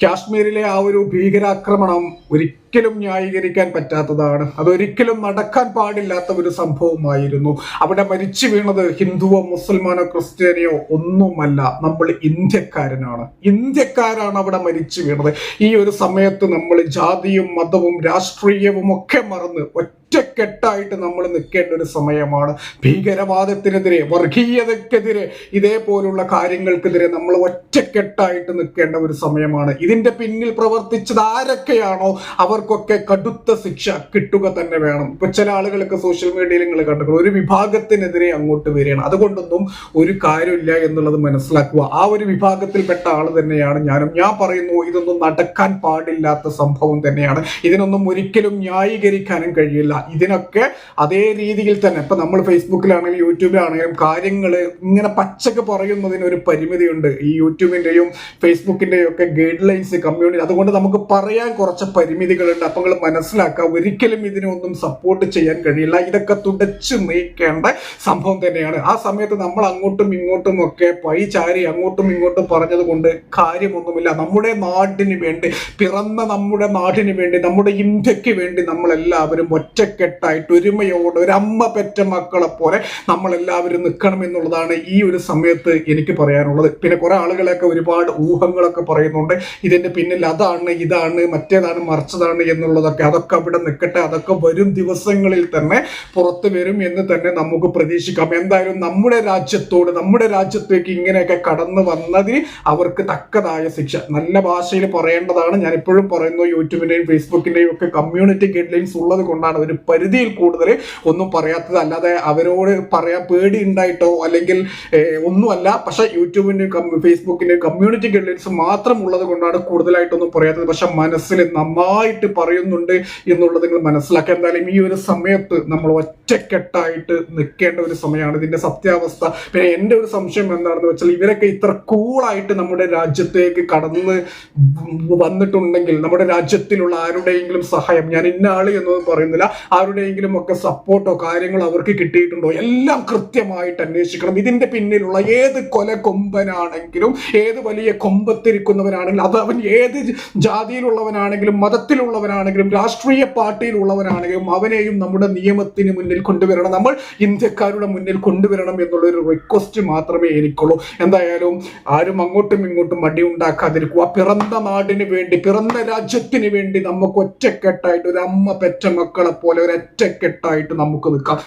കാശ്മീരിലെ ആ ഒരു ഭീകരാക്രമണം ഒരിക്കലും ന്യായീകരിക്കാൻ പറ്റാത്തതാണ്. അതൊരിക്കലും നടക്കാൻ പാടില്ലാത്ത ഒരു സംഭവമായിരുന്നു. അവിടെ മരിച്ചു വീണത് ഹിന്ദുവോ മുസൽമാനോ ക്രിസ്ത്യാനിയോ ഒന്നുമല്ല. നമ്മൾ ഇന്ത്യക്കാരനാണ്. ഇന്ത്യക്കാരാണ് അവിടെ മരിച്ചു വീണത്. ഈ ഒരു സമയത്ത് നമ്മൾ ജാതിയും മതവും രാഷ്ട്രീയവും ഒക്കെ മറന്ന് ഒറ്റക്കെട്ടായിട്ട് നമ്മൾ നിൽക്കേണ്ട ഒരു സമയമാണ്. ഭീകരവാദത്തിനെതിരെ വർഗീയതക്കെതിരെ ഇതേപോലുള്ള കാര്യങ്ങൾക്കെതിരെ നമ്മൾ ഒറ്റക്കെട്ടായിട്ട് നിൽക്കേണ്ട ഒരു സമയമാണ്. ഇതിന്റെ പിന്നിൽ പ്രവർത്തിച്ചത് ആരൊക്കെയാണോ? അവർക്കൊക്കെ കടുത്ത ശിക്ഷ കിട്ടുക തന്നെ വേണം. ഇപ്പൊ ചില ആളുകളൊക്കെ സോഷ്യൽ മീഡിയയിൽ നിങ്ങൾ കണ്ടിട്ടുള്ളൂ ഒരു വിഭാഗത്തിനെതിരെ അങ്ങോട്ട് വരികയാണ്. അതുകൊണ്ടൊന്നും ഒരു കാര്യമില്ല എന്നുള്ളത് മനസ്സിലാക്കുക. ആ ഒരു വിഭാഗത്തിൽപ്പെട്ട ആൾ തന്നെയാണ് ഞാനും. ഞാൻ പറയുന്നു ഇതൊന്നും നടക്കാൻ പാടില്ലാത്ത സംഭവം തന്നെയാണ്. ഇതിനൊന്നും ഒരിക്കലും ന്യായീകരിക്കാനും കഴിയില്ല. ഇതിനൊക്കെ അതേ രീതിയിൽ തന്നെ ഇപ്പൊ നമ്മൾ ഫേസ്ബുക്കിലാണെങ്കിലും യൂട്യൂബിലാണെങ്കിലും കാര്യങ്ങൾ ഇങ്ങനെ പച്ചക്ക് പറയുന്നതിന് ഒരു പരിമിതിയുണ്ട്. ഈ യൂട്യൂബിന്റെയും ഫേസ്ബുക്കിന്റെയും ഒക്കെ ഗൈഡ് ലൈൻസ് കമ്മ്യൂണിറ്റി അതുകൊണ്ട് നമുക്ക് പറയാൻ കുറച്ച് പരിമിതികളുണ്ട് അപ്പൊ നിങ്ങൾ മനസ്സിലാക്കുക ഒരിക്കലും ഇതിനൊന്നും സപ്പോർട്ട് ചെയ്യാൻ കഴിയില്ല. ഇതൊക്കെ തുടച്ചു നീക്കേണ്ട സംഭവം തന്നെയാണ്. ആ സമയത്ത് നമ്മൾ അങ്ങോട്ടും ഇങ്ങോട്ടും ഒക്കെ പൈ ചാരി അങ്ങോട്ടും ഇങ്ങോട്ടും പറഞ്ഞത് കൊണ്ട് കാര്യമൊന്നുമില്ല. നമ്മുടെ നാടിന് വേണ്ടി പിറന്ന നമ്മുടെ നാടിന് വേണ്ടി നമ്മുടെ ഇന്ത്യയ്ക്ക് വേണ്ടി നമ്മളെല്ലാവരും ഒറ്റക്കെട്ടായിട്ട് ഒരുമയോടെ ഒരു അമ്മ പെറ്റ മക്കളെ പോലെ നമ്മളെല്ലാവരും നിൽക്കണം എന്നുള്ളതാണ് ഈ ഒരു സമയത്ത് എനിക്ക് പറയാനുള്ളത്. പിന്നെ കുറെ ആളുകളൊക്കെ ഒരുപാട് ഊഹങ്ങളൊക്കെ പറയുന്നുണ്ട്. ഇതിന്റെ പിന്നിൽ അതാണ് ഇതാണ് മറ്റേതാണ് മറിച്ചതാണ് എന്നുള്ളതൊക്കെ അതൊക്കെ അവിടെ നിൽക്കട്ടെ അതൊക്കെ വരും ദിവസങ്ങളിൽ തന്നെ പുറത്തു വരും എന്ന് തന്നെ നമുക്ക് പ്രതീക്ഷിക്കാം. എന്തായാലും നമ്മുടെ രാജ്യത്തോട് നമ്മുടെ രാജ്യത്തേക്ക് ഇങ്ങനെയൊക്കെ കടന്നു വന്നതിന് അവർക്ക് തക്കതായ ശിക്ഷ. നല്ല ഭാഷയിൽ പറയേണ്ടതാണ്. ഞാൻ എപ്പോഴും പറയുന്നു യൂട്യൂബിന്റെയും ഫേസ്ബുക്കിന്റെയും ഒക്കെ കമ്മ്യൂണിറ്റി ഗൈഡ് ലൈൻസ് ഉള്ളത് കൊണ്ടാണ് ഒരു പരിധിയിൽ കൂടുതൽ ഒന്നും പറയാത്തത്. അല്ലാതെ അവരോട് പറയാൻ പേടി ഉണ്ടായിട്ടോ അല്ലെങ്കിൽ ഒന്നുമല്ല. പക്ഷെ യൂട്യൂബിന്റെയും ഫേസ്ബുക്കിന്റെയും കമ്മ്യൂണിറ്റി ഗൈഡ് ലൈൻസ് മാത്രം ഉള്ളത് കൊണ്ടാണ് കൂടുതലായിട്ടൊന്നും പറയാത്തത്. പക്ഷെ മനസ്സിൽ നന്നായിട്ട് പറയുന്നുണ്ട് എന്നുള്ളത് നിങ്ങൾ മനസ്സിലാക്കുക. എന്തായാലും ഈ ഒരു സമയത്ത് നമ്മൾ ഒറ്റക്കെട്ടായിട്ട് നിൽക്കേണ്ട ഒരു സമയമാണ് ഇതിന്റെ സത്യാവസ്ഥ. പിന്നെ എന്റെ ഒരു സംശയം എന്താണെന്ന് വെച്ചാൽ ഇവരൊക്കെ ഇത്ര കൂളായിട്ട് നമ്മുടെ രാജ്യത്തേക്ക് കടന്ന് വന്നിട്ടുണ്ടെങ്കിൽ നമ്മുടെ രാജ്യത്തിലുള്ള ആരുടെയെങ്കിലും സഹായം ഞാൻ ഇന്ന ആൾ എന്നൊന്നും പറയുന്നില്ല ആരുടെയെങ്കിലും ഒക്കെ സപ്പോർട്ടോ കാര്യങ്ങളോ അവർക്ക് കിട്ടിയിട്ടുണ്ടോ? എല്ലാം കൃത്യമായിട്ട് അന്വേഷിക്കണം. ഇതിന്റെ പിന്നിലുള്ള ഏത് കൊല കൊമ്പനാണെങ്കിലും ഏത് വലിയ കൊമ്പത്തിരിക്കുന്നവനാണെങ്കിലും അത് അവൻ ഏത് ജാതിയിലുള്ളവനാണെങ്കിലും മതത്തിലുള്ളവനാണെങ്കിലും രാഷ്ട്രീയ പാർട്ടിയിലുള്ളവനാണെങ്കിലും അവനെയും നമ്മുടെ നിയമത്തിന് മുന്നിൽ കൊണ്ടുവരണം. നമ്മൾ ഇന്ത്യക്കാരുടെ മുന്നിൽ കൊണ്ടുവരണം എന്നുള്ളൊരു റിക്വസ്റ്റ് മാത്രമേ എനിക്കുള്ളൂ. എന്തായാലും ആരും അങ്ങോട്ടും ഇങ്ങോട്ടും മടി ഉണ്ടാക്കാതിരിക്കുക. പിറന്ന നാടിന് വേണ്ടി പിറന്ന രാജ്യത്തിന് വേണ്ടി നമുക്ക് ഒറ്റക്കെട്ടായിട്ട് ഒരു അമ്മ പെറ്റ മക്കളെ പോലെ ഒരു ഒറ്റക്കെട്ടായിട്ട് നമുക്ക് നിൽക്കാം.